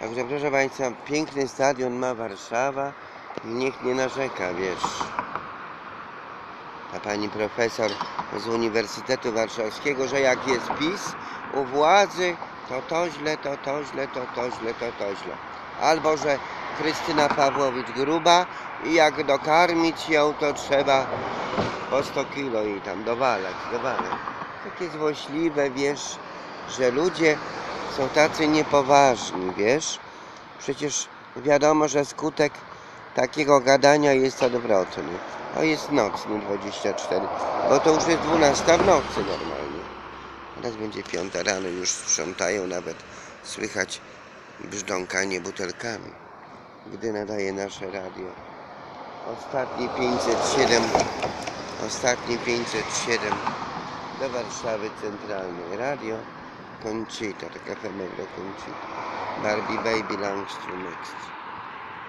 Także proszę Państwa, piękny stadion ma Warszawa i niech nie narzeka, wiesz. Ta pani profesor z Uniwersytetu Warszawskiego, że jak jest PiS u władzy, to to źle, to to źle, to to źle, to to źle. Albo, że Krystyna Pawłowicz gruba i jak dokarmić ją, to trzeba po 100 kilo i tam dowalać, dowalać. Takie złośliwe, wiesz, że ludzie są tacy niepoważni, wiesz. Przecież wiadomo, że skutek takiego gadania jest odwrotny. To jest nocny 24, bo to już jest 12 w nocy normalnie. Teraz będzie piąta rano, już sprzątają, nawet słychać brzdąkanie butelkami, gdy nadaje nasze radio. Ostatni 507, ostatni 507 do Warszawy Centralnej. Radio Conchita, taka efemerna Conchita. Barbie Baby Belongs to Next.